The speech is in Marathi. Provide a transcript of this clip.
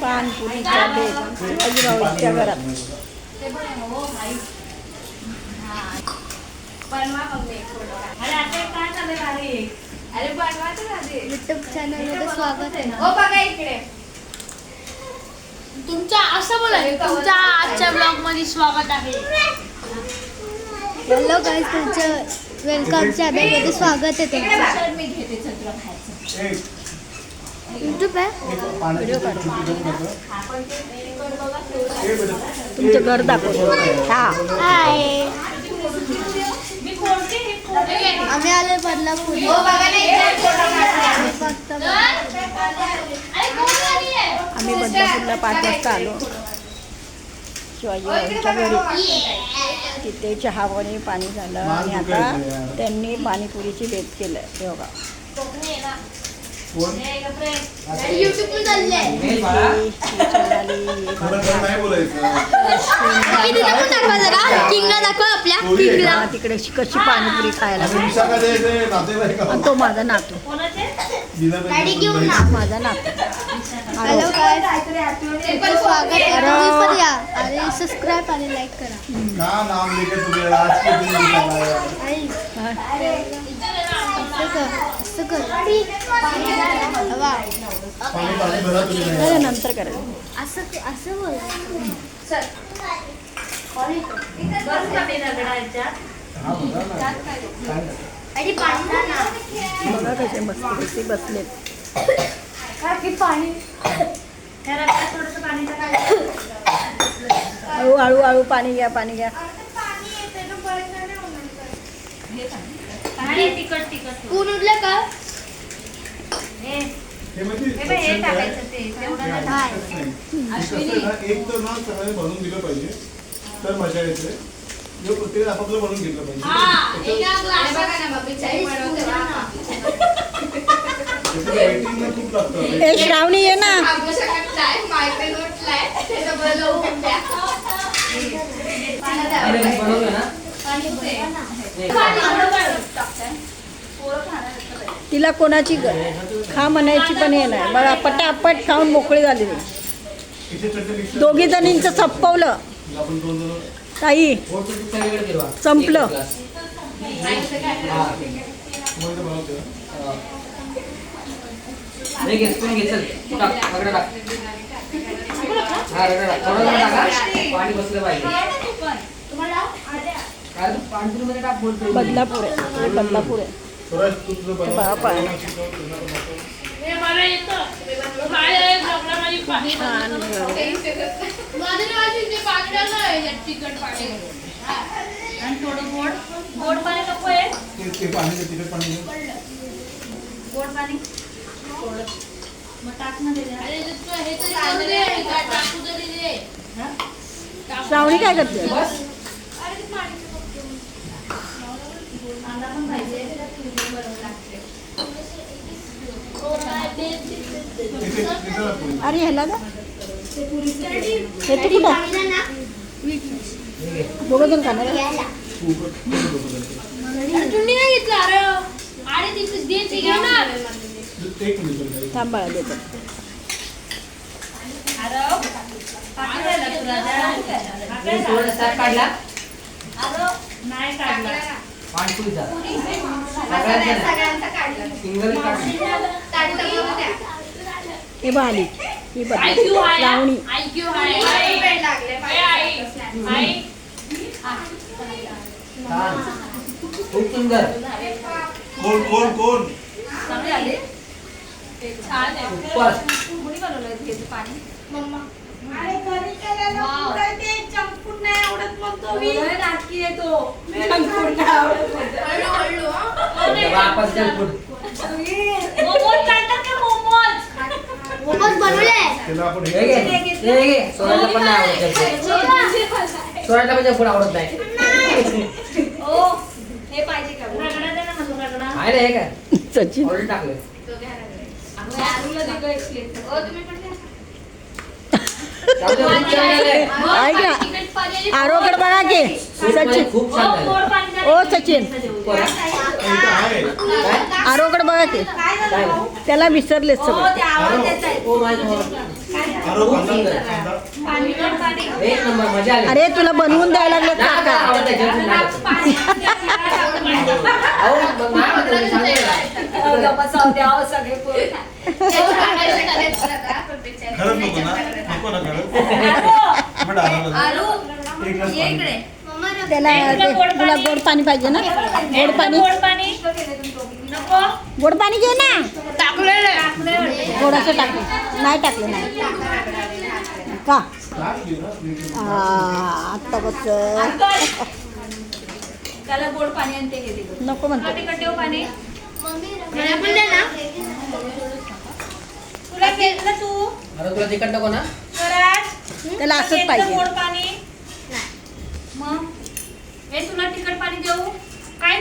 पानपुरीच्या बेत शिवाजीरावच्या घरात अरे बनवायचं ना ते. युट्यूब चॅनलमध्ये स्वागत आहे ओ बघा इकडे तुमच्या असं बोला तुमच्या आजच्या ब्लॉगमध्ये स्वागत आहे हॅलो गाईज तुमचं वेलकम चॅनलमध्ये स्वागत आहे तुमचं. तर मी घेते छत्र खायचं युट्यूब आहे? व्हिडिओ काढ. तुमचं घर दाखवतो हा. हाय हे. आम्ही आलोय बदलापूर. आली आहे? आम्ही बदलापूरला पाच वाजता आलो. शिवाजीरावांच्या घरी. तिथे चहा पाणी पाणी झालं आणि आता त्यांनी पाणीपुरीची बेत केलं हे बघा. हा, तिकडे कशी पाणीपुरी खायला तो माझा नातू. माझा आणि सबस्क्राईब आणि लाईक करा. हा. कर कर. नंतर करेल असं असं बोल. हा बघा कसे मस्त बसलेत. पाणी. टाकायचं. हळू हळू हळू पाणी घ्या पाणी घ्या. पाणी तिखट तिखट. ऊन उडलं का? हे. हे म्हणजे कसं एक तर ना सगळ्यांनी बनवून दिलं पाहिजे. तर मजा येते. जो प्रत्येक आपापलं घेतलं पाहिजे. खूप लागतं. ए श्रावणी ये ना? तिला कोणाची ग- खा म्हणायची पण हे नाही. बघा पटापट खाऊन मोकळी झाली. इथे चटणी दोघी जणींचं संपवलं. आपण दोन जण ताई संपलं. हा. बदलापूर आहे. बदलापूर आहे. स्वराज, तू तुझं बनव. बा- बा- बनव, शिकव, तुला पण नको. छान घर आहे. आणि थोडं गोड गोड पाणी नको आहे ते- ते पाणी दे, तिखट पाणी दे. गोड पाणी थोडं मग टाक ना त्याच्यात. श्रावणी काय करते बस कांदा पण पाहिजे बनवून लागते तिथे- तिथे टाक पोळी. अरे ह्याला ना हे तू कुठं? दोघं जण खाणार आहे? तू उकळ- तू उकळ- उकळ. तुम्ही नाही घेतलं? अरे अरे तिथे दे ती घेणार. एक मिनिट बघा. थांब बाळा देतो काढला? नाही सगळ्यांचा काढला. हे ही लागले आई. आई. छान खूप सुंदर. कोण कोण कोण? चांगली आली छान आहे सुपर कुणी बनवलं घ्यायचं पाणी मम्मा लय नाटकी आहे तो जंक नाही आवडत म्हणतो. वापस जंक फूड मोमोज चालतात का त्याला आपण हे घे. हे घे. सोळाला पण नाही आवडत पण फूड नाही. आहे ना हे काय? सचिन. टाकलं आरोकडे बघा की. सचिन. खूप छान झालं. ओ सचिन. आरोकडे बघा की काय त्याला विसरलेच सगळं. ते अरे तुला बनवून द्यायला लागलं काका त्याला ते- तुला गोड पाणी. पाहिजे ना? गोड पाणी. गोड पाणी. नको. गोड पाणी घे ना. टाकलेलं थोडंसं टाकलं. नाही टाकलं नाही. का. आ, आत्ता बस त्याला गोड पाणी आणि ते. नको म्हणतो. तिकडे ठेव पाणी. मला पण दे ना. तुला घेतलं तू. अरे तुला तिखट नको ना? कराड त्याला असंच पाहिजे. गोड पाणी. हे तुला तिखट पाणी देऊ? काय